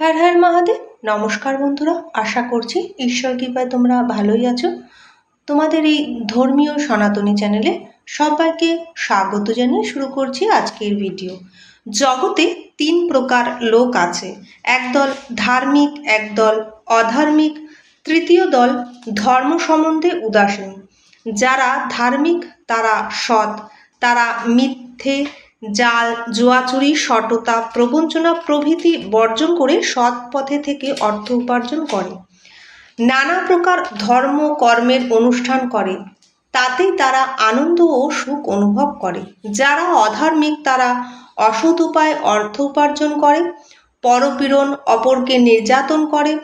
হ্যার হ্যার মহাদেব, নমস্কার বন্ধুরা। আশা করছি ঈশ্বর কৃপায় তোমরা ভালোই আছো। তোমাদের এই ধর্মীয় সনাতনী চ্যানেলে সবাইকে স্বাগত জানিয়ে শুরু করছি আজকের ভিডিও। জগতে তিন প্রকার লোক আছে। একদল ধার্মিক, একদল অধার্মিক। তৃতীয় দল ধর্ম সম্বন্ধে উদাসীন। যারা ধার্মিক, তারা সৎ। তারা মিথ্যে জাল, জুয়াচুরি, সটতা, প্রবঞ্চনা প্রভৃতি বর্জন করে সৎ পথে থেকে অর্থ উপার্জন করে। নানা প্রকার ধর্ম, কর্মের অনুষ্ঠান করে। তাতেই তারা আনন্দ ও সুখ অনুভব করে। যারা অধার্মিক, তারা অসৎ উপায় অর্থ উপার্জন করে। পরপীড়ন অপরকে নির্যাতন করে।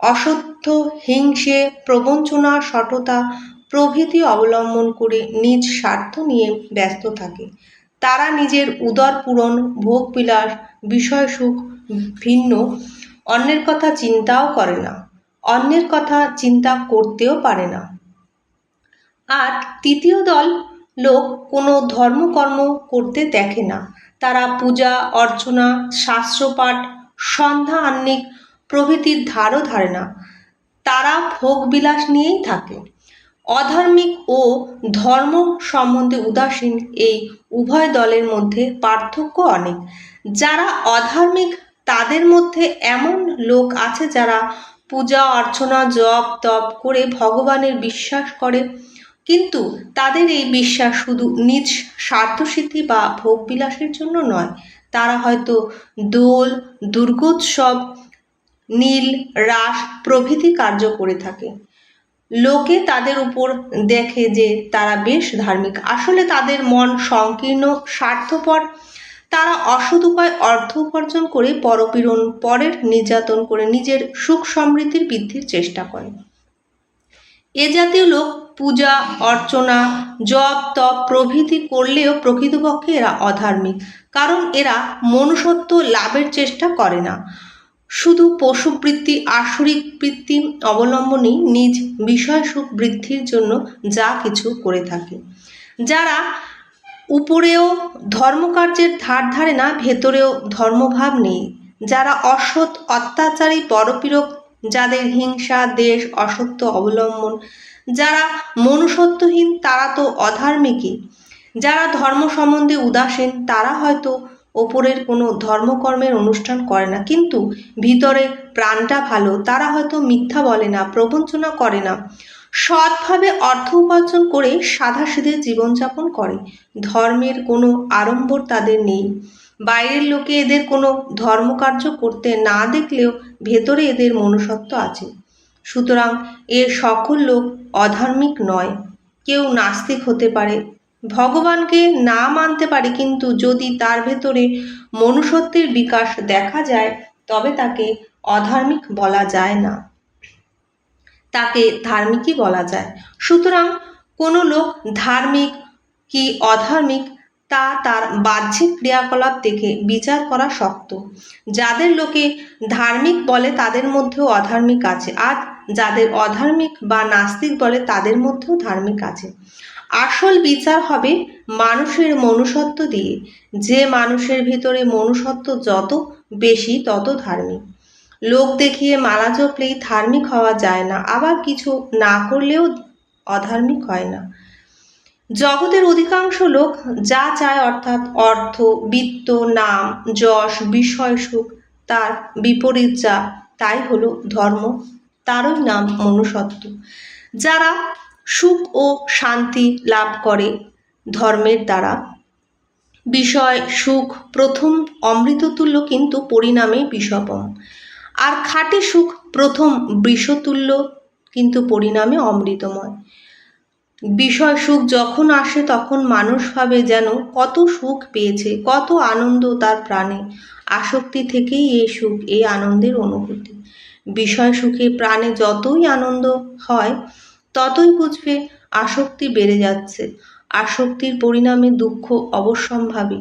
অসত্য, হিংসে, প্রবঞ্চনা, সটতা প্রভৃতি অবলম্বন করে নিজ স্বার্থ নিয়ে ব্যস্ত থাকে। তারা নিজের উদর পূরণ, ভোগ বিলাস, বিষয় সুখ ভিন্ন, অন্যের কথা চিন্তাও করে না, অন্যের কথা চিন্তা করতেও পারে না। আর তৃতীয় দল লোক কোনো ধর্মকর্ম করতে দেখে না। তারা পূজা, অর্চনা, শাস্ত্রপাঠ, সন্ধ্যা আহ্নিক প্রভৃতির ধারও ধারে না। তারা ভোগ বিলাস নিয়েই থাকে। অধার্মিক ও ধর্ম সম্বন্ধে উদাসীন এই উভয় দলের মধ্যে পার্থক্য অনেক। যারা অধার্মিক, তাদের মধ্যে এমন লোক আছে যারা পূজা, অর্চনা, জপ, তপ করে ভগবানের বিশ্বাস করে। কিন্তু তাদের এই বিশ্বাস শুধু নিজ স্বার্থসিদ্ধি বা ভোগবিলাসের জন্য নয়, তারা হয়তো দোল, দুর্গোৎসব, নীল, রাস প্রভৃতি কার্য করে থাকে। লোকে তাদের উপর দেখে যে তারা বেশ ধার্মিক। আসলে তাদের মন সংকীর্ণ, স্বার্থপর। তারা অসৎ উপায়, অর্থ উপার্জন করে পরপীড়ন, পরের নির্যাতন করে নিজের সুখ সমৃদ্ধির বৃদ্ধির চেষ্টা করে। এ জাতীয় লোক পূজা, অর্চনা, জপ, তপ প্রভৃতি করলেও প্রকৃতপক্ষে এরা অধার্মিক। কারণ এরা মনুষ্যত্ব লাভের চেষ্টা করে না। শুধু পশুবৃত্তি, আসরিক বৃত্তি অবলম্বনেই নিজ বিষয় সুখ বৃদ্ধির জন্য যা কিছু করে থাকে। যারা উপরেও ধর্মকার্যের ধার ধারে না, ভেতরেও ধর্মভাব নেই। যারা অসৎ, অত্যাচারী, পরপীড়ক, যাদের হিংসা, দেশ, অসত্য অবলম্বন। যারা মনুষ্যত্বহীন, তারা তো অধার্মিকই। যারা ধর্ম সম্বন্ধে উদাসীন, তারা হয়তো ওপরের কোনো ধর্মকর্মের অনুষ্ঠান করে না। কিন্তু ভিতরে প্রাণটা ভালো, তারা হয়তো মিথ্যা বলে না, প্রবঞ্চনা করে না। সৎভাবে অর্থ উপার্জন করে সাধাসিধে জীবনযাপন করে। ধর্মের কোনো আড়ম্বর তাদের নেই। বাইরের লোকে এদের কোনো ধর্মকার্য করতে না দেখলেও ভেতরে এদের মনুষ্যত্ব আছে। সুতরাং এর সকল লোক অধার্মিক নয়। কেউ নাস্তিক হতে পারে ভগবানকে না মানতে পারে কিন্তু যদি তার ভেতরে মনুষ্যত্বের বিকাশ দেখা যায়, তবে তাকে অধার্মিক বলা যায় না। তাকে ধার্মিকই বলা যায়। সুতরাং কোনো লোক ধার্মিক কি অধার্মিক, তা তার বাহ্যিক ক্রিয়াকলাপ দেখে বিচার করা শক্ত। যাদের লোকে ধার্মিক বলে তাদের মধ্যেও অধার্মিক আছে, আর যাদের অধার্মিক বা নাস্তিক বলে তাদের মধ্যেও ধার্মিক আছে। আসল বিচার হবে মানুষের মনুষ্যত্ব দিয়ে। যে মানুষের ভিতরে মনুষ্যত্ব যত বেশি, তত ধার্মিক। লোক দেখিয়ে মালা জপলেই ধার্মিক হওয়া যায় না, আবার কিছু না করলেও অধার্মিক হয় না। জগতের অধিকাংশ লোক যা চায় অর্থাৎ অর্থ, বিত্ত, নাম, যশ, বিষয়, সুখ, তার বিপরীত যা, তাই হলো ধর্ম। তারই নাম মনুষ্যত্ব। যারা সুখ ও শান্তি লাভ করে ধর্মের দ্বারা। বিষয় সুখ প্রথম অমৃততুল্য কিন্তু পরিণামে বিষপম। আর খাঁটি সুখ প্রথম বিষতুল্য কিন্তু পরিণামে অমৃতময়। বিষয় সুখ যখন আসে তখন মানুষ ভাবে যেন কত সুখ পেয়েছে, কত আনন্দ তার প্রাণে। আসক্তি থেকেই এই সুখ, এই আনন্দের অনুভূতি। বিষয় সুখে প্রাণে যতই আনন্দ হয় ততই বুঝবে আসক্তি বেড়ে যাচ্ছে। আসক্তির পরিণামে দুঃখ অবশ্যম্ভাবী।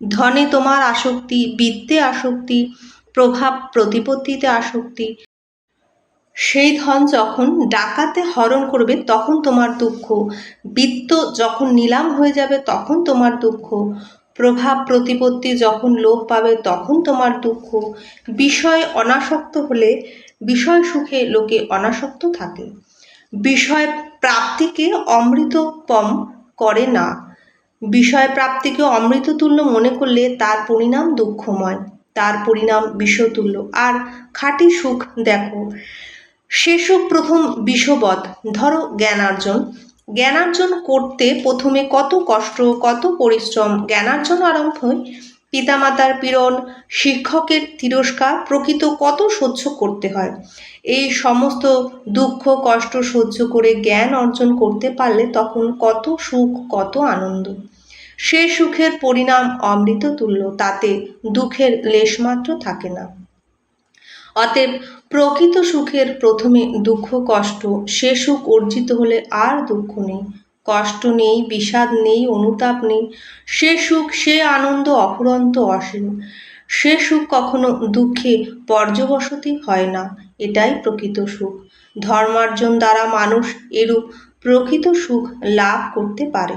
ধনে তোমার আসক্তি, বিত্তে আসক্তি, প্রভাব প্রতিপত্তিতে আসক্তি। সেই ধন যখন ডাকাতে হরণ করবে, তখন তোমার দুঃখ। বিত্ত যখন নিলাম হয়ে যাবে, তখন তোমার দুঃখ। প্রভাব প্রতিপত্তি যখন লোপ পাবে, তখন তোমার দুঃখ। বিষয় অনাসক্ত হলে, বিষয় সুখে লোকে অনাসক্ত থাকে। বিষয় প্রাপ্তিকে অমৃতপম করে না। বিষয় প্রাপ্তিকে অমৃততুল্য মনে করলে তার পরিণাম দুঃখময়, তার পরিণাম বিষতুল্য। আর খাঁটি সুখ দেখো সে সুখ প্রথম বিষবধ ধরো জ্ঞানার্জন। জ্ঞানার্জন করতে প্রথমে কত কষ্ট, কত পরিশ্রম, জ্ঞানার্জন আরম্ভ হয় পিতামাতার পীড়ন, শিক্ষকের তিরস্কার প্রকৃত কত সহ্য করতে হয়? এই সমস্ত দুঃখ, কষ্ট সহ্য করে জ্ঞান অর্জন করতে পারলে তখন কত সুখ, কত আনন্দ। সে সুখের পরিণাম অমৃত তুল্য, তাতে দুঃখের লেশমাত্র থাকে না। অতএব প্রকৃত সুখের প্রথমে দুঃখ, কষ্ট, সে সুখ অর্জিত হলে আর দুঃখ নেই। কষ্ট নেই, বিষাদ নেই, অনুতাপ নেই। সে সুখ, সে আনন্দ অফুরন্ত অসীম। সে সুখ কখনো দুঃখে পর্যবসতি হয় না, এটাই প্রকৃত সুখ। ধর্মার্জন দ্বারা মানুষ এরূপ প্রকৃত সুখ লাভ করতে পারে।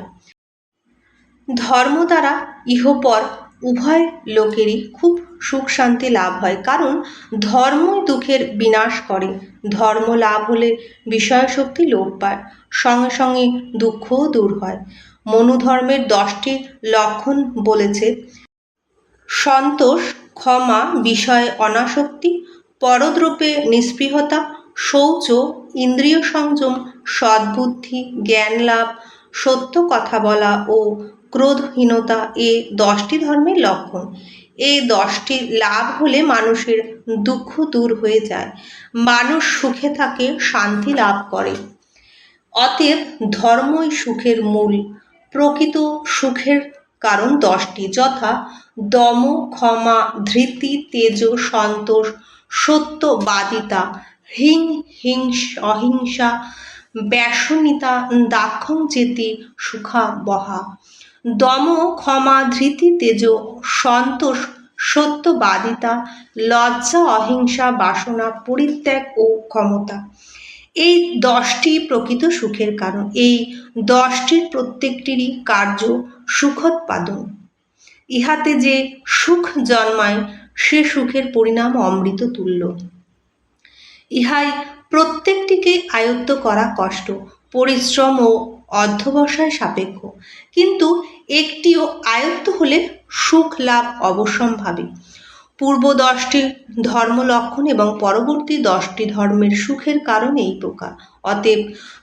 ধর্ম দ্বারা ইহপর উভয় লোকেরই খুব সুখ শান্তি লাভ হয়। কারণ ধর্মই দুঃখের বিনাশ করে। ধর্ম লাভ হলে বিষয় শক্তি লোপ পায়। সঙ্গে সঙ্গে দুঃখও দূর হয়। মনুধর্মের দশটি লক্ষণ বলেছে। সন্তোষ, ক্ষমা, বিষয়ে অনাসক্তি পরদ্রব্যে নিস্পৃহতা শৌচ, ইন্দ্রিয় সংযম, সদ্বুদ্ধি, জ্ঞান লাভ, সত্য কথা বলা ও ক্রোধহীনতা এ দশটি ধর্মের লক্ষণ। এই দশটি লাভ হলে মানুষের দুঃখ দূর হয়ে যায়। মানুষ সুখে থাকে, শান্তি লাভ করে। অতএব ধর্মই সুখের মূল। প্রকৃত সুখের কারণ দশটি, যথা দম, ক্ষমা, ধৃতি, তেজ, সন্তোষ সত্যবাদিতা হিং হিংস, অহিংসা, ব্যাসনিতা, দাক্ষং চেতি, সুখা, বহা। দম ক্ষমা ধৃতি তেজ সন্তোষ সত্যবাদিতা, লজ্জা, অহিংসা, বাসনা, পরিত্যাগ ও ক্ষমতা। এই দশটি প্রকৃত সুখের কারণ। এই দশটির প্রত্যেকটিরই কার্য সুখোৎপাদন। ইহাতে যে সুখ জন্মায়, সে সুখের পরিণাম অমৃত তুল্য। ইহাই প্রত্যেকটিকে আয়ত্ত করা কষ্ট। পরিশ্রম ও অধ্যবসায় সাপেক্ষ। কিন্তু একটিও আয়ত্ত হলে সুখ লাভ অবশ্যম্ভাবী। পূর্ব দশটি ধর্ম লক্ষণ এবং পরবর্তী দশটি ধর্মের সুখের কারণ এই প্রকার। অতএব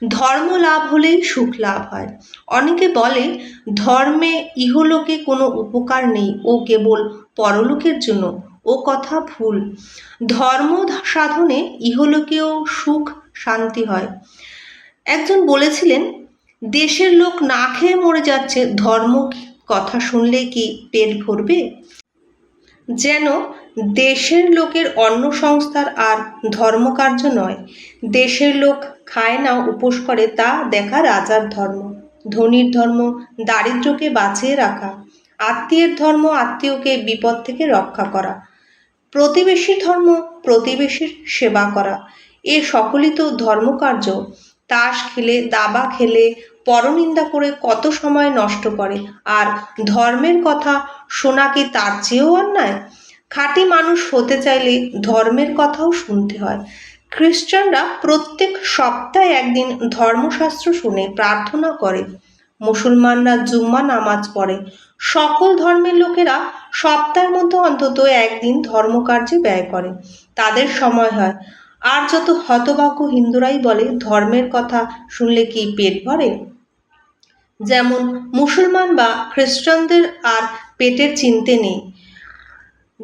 ধর্ম লাভ হলেই সুখ লাভ হয়। অনেকে বলে, ধর্মে ইহলোকে কোনো উপকার নেই, ও কেবল পরলোকের জন্য। ও কথা ভুল। ধর্ম সাধনে ইহলোকেও সুখ, শান্তি হয়। একজন বলেছিলেন, দেশের লোক না খেয়ে মরে যাচ্ছে, ধর্ম কথা শুনলে কি পেট ভরবে? যেন দেশের লোকের অন্য সংস্থার আর ধর্মকার্য নয়, দেশের লোক খায় না, উপোস করে, তা দেখা রাজার ধর্ম। ধনীর ধর্ম, দারিদ্র্যকে বাঁচিয়ে রাখা। আত্মীয়ের ধর্ম, আত্মীয়কে বিপদ থেকে রক্ষা করা। প্রতিবেশীর ধর্ম, প্রতিবেশীর সেবা করা। এ সকলই তো ধর্মকার্য তাস খেলে, দাবা খেলে, পরনিন্দা করে কত সময় নষ্ট করে। আর ধর্মের কথা শোনা কি তার চেয়েও অন্যায়? খাঁটি মানুষ হতে চাইলে ধর্মের কথাও শুনতে হয়। খ্রিস্টানরা প্রত্যেক সপ্তাহে একদিন ধর্মশাস্ত্র শুনে প্রার্থনা করে। মুসলমানরা জুম্মা নামাজ পড়ে। সকল ধর্মের লোকেরা সপ্তাহের মধ্যে অন্তত একদিন ধর্মকার্যে ব্যয় করে। তাদের সময় হয়। আর যত হতভাগ্য হিন্দুরাই বলে, ধর্মের কথা শুনলে কি পেট ভরে? যেমন মুসলমান বা খ্রিস্টানদের আর পেটের চিনতে নেই।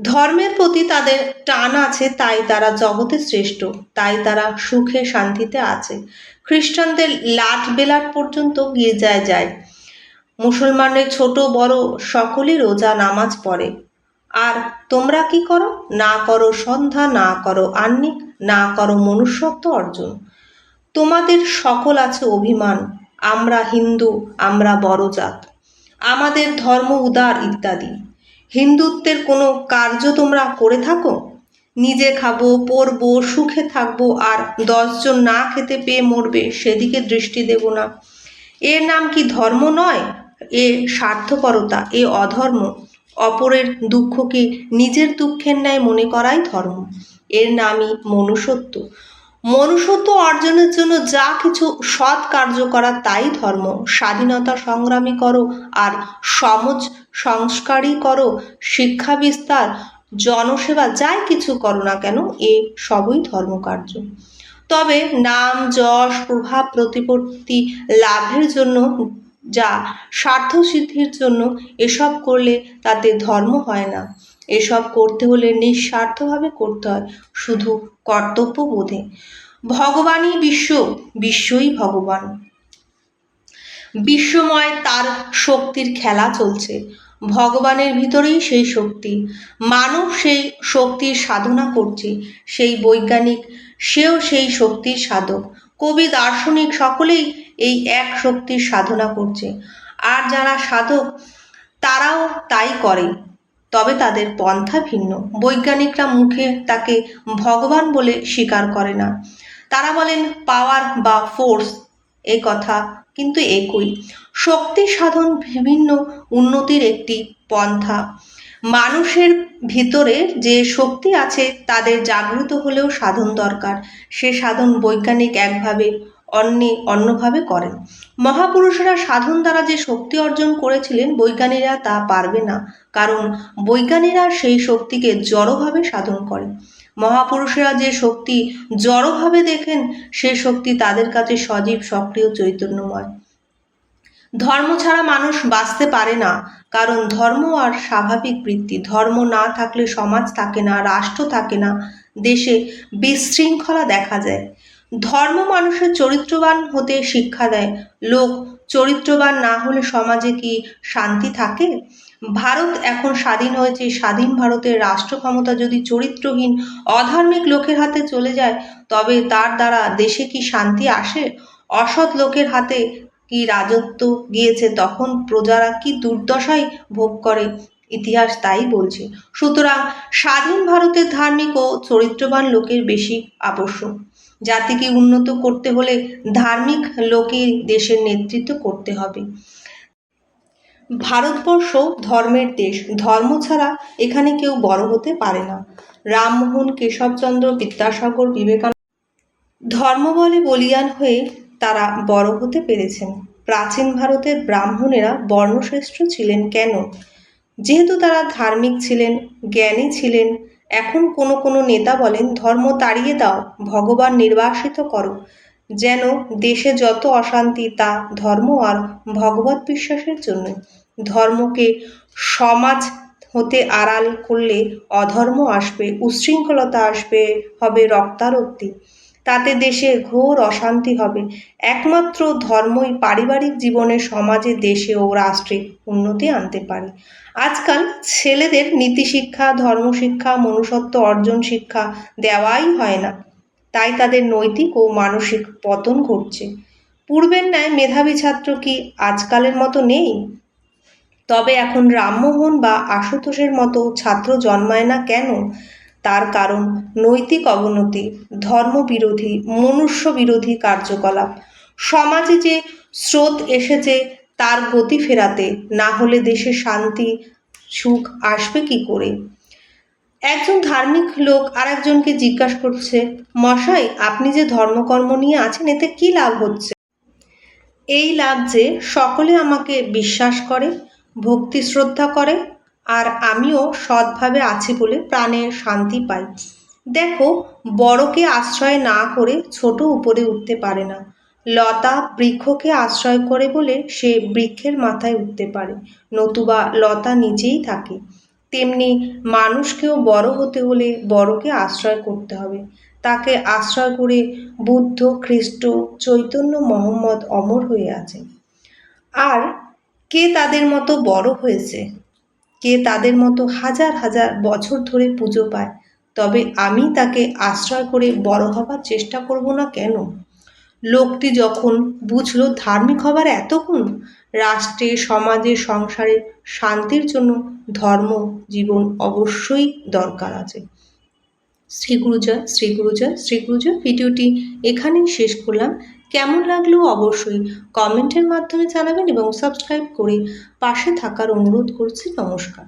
ধর্মের প্রতি তাদের টান আছে, তাই তারা জগতে শ্রেষ্ঠ, তাই তারা সুখে শান্তিতে আছে। খ্রিস্টানদের লাট বেলাট পর্যন্ত গির্জায় যায় মুসলমানের ছোট বড় সকলেই রোজা নামাজ পড়ে। আর তোমরা কি করো? না করো সন্ধ্যা, না করো আহ্নিক না করো মনুষ্যত্ব অর্জন। তোমাদের সকল আছে অভিমান, আমরা হিন্দু, আমরা বড় জাত। আমাদের ধর্ম উদার ইত্যাদি। হিন্দুত্বের কোনো কার্য তোমরা করে থাকো? নিজে খাব, পরবো, সুখে থাকব, আর দশজন না খেতে পেয়ে মরবে, সেদিকে দৃষ্টি দেব না। এর নাম কি ধর্ম নয়? এ স্বার্থপরতা, এ অধর্ম। অপরের দুঃখকে নিজের দুঃখের ন্যায় মনে করাই ধর্ম। এর নামই মনুষ্যত্ব। মনুষ্যত্ব অর্জনের জন্য যা কিছু সৎ কার্য করা তাই ধর্ম। স্বাধীনতা সংগ্রামী করো আর সমাজ সংস্কারই করো। শিক্ষা বিস্তার, জনসেবা যাই কিছু করো না কেন, এ সবই ধর্মকার্য। তবে নাম, যশ, প্রভাব, প্রতিপত্তি, লাভের জন্য যা, স্বার্থ সিদ্ধির জন্য এসব করলে তাতে ধর্ম হয় না। এসব করতে হলে নিঃস্বার্থভাবে করতে হয়, শুধু কর্তব্য বোধে। ভগবানই বিশ্ব, বিশ্বই ভগবান। বিশ্বময় তার শক্তির খেলা চলছে। ভগবানের ভিতরেই সেই শক্তি। মানব সেই শক্তির সাধনা করছে, সেই বৈজ্ঞানিক, সেও সেই শক্তির সাধক। কবি, দার্শনিক সকলেই এই এক শক্তির সাধনা করছে। আর যারা সাধক, তারাও তাই করে। তবে তাদের পন্থা ভিন্ন। বৈজ্ঞানিকরা মুখে তাকে ভগবান বলে স্বীকার করে না। তারা বলেন, পাওয়ার বা ফোর্স এই কথা কিন্তু একই। শক্তি সাধন বিভিন্ন উন্নতির একটি পন্থা। মানুষের ভিতরে যে শক্তি আছে, তাদের জাগ্রত হলেও সাধন দরকার। সে সাধন বৈজ্ঞানিক একভাবে অন্যে, অন্যভাবে করেন। মহাপুরুষেরা সাধন দ্বারা যে শক্তি অর্জন করেছিলেন, বৈজ্ঞানিকরা তা পারবে না, কারণ বৈজ্ঞানিকরা সেই শক্তিকে জড়ভাবে সাধন করে মহাপুরুষেরা যে শক্তি জড়ভাবে দেখেন, সে শক্তি তাদের কাছে সজীব, সক্রিয়, চৈতন্যময়। ধর্ম ছাড়া মানুষ বাঁচতে পারে না, কারণ ধর্ম আর স্বাভাবিক বৃত্তি। ধর্ম না থাকলে সমাজ থাকে না, রাষ্ট্র থাকে না, দেশে বিশৃঙ্খলা দেখা যায়। ধর্ম মানুষের চরিত্রবান হতে শিক্ষা দেয়। লোক চরিত্রবান না হলে সমাজে কি শান্তি থাকে? ভারত এখন স্বাধীন হয়েছে। স্বাধীন ভারতের রাষ্ট্র ক্ষমতা যদি চরিত্রহীন, অধার্মিক লোকের হাতে চলে যায়, তবে তার দ্বারা দেশে কি শান্তি আসে? অসৎ লোকের হাতে কি রাজত্ব গিয়েছে, তখন প্রজারা কি দুর্দশায় ভোগ করে? ইতিহাস তাই বলছে। সুতরাং স্বাধীন ভারতের ধার্মিক ও চরিত্রবান লোকের বেশি আবশ্যক। জাতিকে উন্নত করতে হলে ধার্মিক লোকে দেশের নেতৃত্ব করতে হবে। ভারতবর্ষ ধর্মের দেশ। ধর্ম ছাড়া এখানে কেউ বড় হতে পারে না। রামমোহন কেশবচন্দ্র বিদ্যাসাগর বিবেকানন্দ ধর্ম বলে বলিয়ান হয়ে তারা বড় হতে পেরেছেন। প্রাচীন ভারতের ব্রাহ্মণেরা বর্ণশ্রেষ্ঠ ছিলেন কেন? যেহেতু তারা ধার্মিক ছিলেন, জ্ঞানী ছিলেন এখন কোনো কোনো নেতা বলেন, ধর্ম তাড়িয়ে দাও, ভগবান নির্বাসিত করো। যেন দেশে যত অশান্তি, তা ধর্ম আর ভগবত বিশ্বাসের জন্য। ধর্মকে সমাজ হতে আড়াল করলে অধর্ম আসবে, উচ্ছৃঙ্খলতা আসবে, হবে রক্তারক্তি। তাতে দেশে ঘোর অশান্তি হবে। একমাত্র ধর্মই পারিবারিক জীবনে সমাজে, দেশে ও রাষ্ট্রে উন্নতি আনতে পারে। আজকাল ছেলেদের নীতি শিক্ষা ধর্মশিক্ষা, মনুষ্যত্ব অর্জন শিক্ষা দেওয়াই হয় না। তাই তাদের নৈতিক ও মানসিক পতন ঘটছে। পূর্বের ন্যায় মেধাবী ছাত্র কি আজকালের মতো নেই? তবে এখন রামমোহন বা আশুতোষের মতো ছাত্র জন্মায় না কেন? তার কারণ নৈতিক অবনতি, ধর্মবিরোধী মনুষ্য বিরোধী কার্যকলাপ। সমাজে যে স্রোত এসেছে, তার গতি ফেরাতে না হলে দেশে শান্তি, সুখ আসবে কি করে? একজন ধার্মিক লোক আর একজনকে জিজ্ঞাসা করছে, মশাই, আপনি যে ধর্মকর্ম নিয়ে আছেন, এতে কি লাভ হচ্ছে? এই লাভ যে সকলে আমাকে বিশ্বাস করে, ভক্তি শ্রদ্ধা করে আর আমিও সৎভাবে আছি বলে প্রাণে শান্তি পাই। দেখো, বড়কে আশ্রয় না করে ছোট উপরে উঠতে পারে না। লতা বৃক্ষকে আশ্রয় করে বলে সে বৃক্ষের মাথায় উঠতে পারে, নতুবা লতা নিচেই থাকে। তেমনি মানুষকেও বড় হতে হলে বড়কে আশ্রয় করতে হবে। তাকে আশ্রয় করে বুদ্ধ, খ্রিস্ট, চৈতন্য, মোহাম্মদ অমর হয়ে আছে। আর কে তাদের মতো বড় হয়েছে? কে তাদের মতো হাজার হাজার বছর ধরে পুজো পায়। তবে আমি তাকে আশ্রয় করে বড় হবার চেষ্টা করব না কেন? লোকটি যখন বুঝলো ধার্মিক হবার এতক্ষণ রাষ্ট্রে, সমাজে, সংসারে শান্তির জন্য ধর্ম, জীবন অবশ্যই দরকার আছে। শ্রী গুরুজয় শ্রী গুরুজয় শ্রী ভিডিওটি এখানেই শেষ করলাম। কেমন লাগল অবশ্যই কমেন্টের মাধ্যমে জানাবেন এবং সাবস্ক্রাইব করে পাশে থাকার অনুরোধ করছি নমস্কার।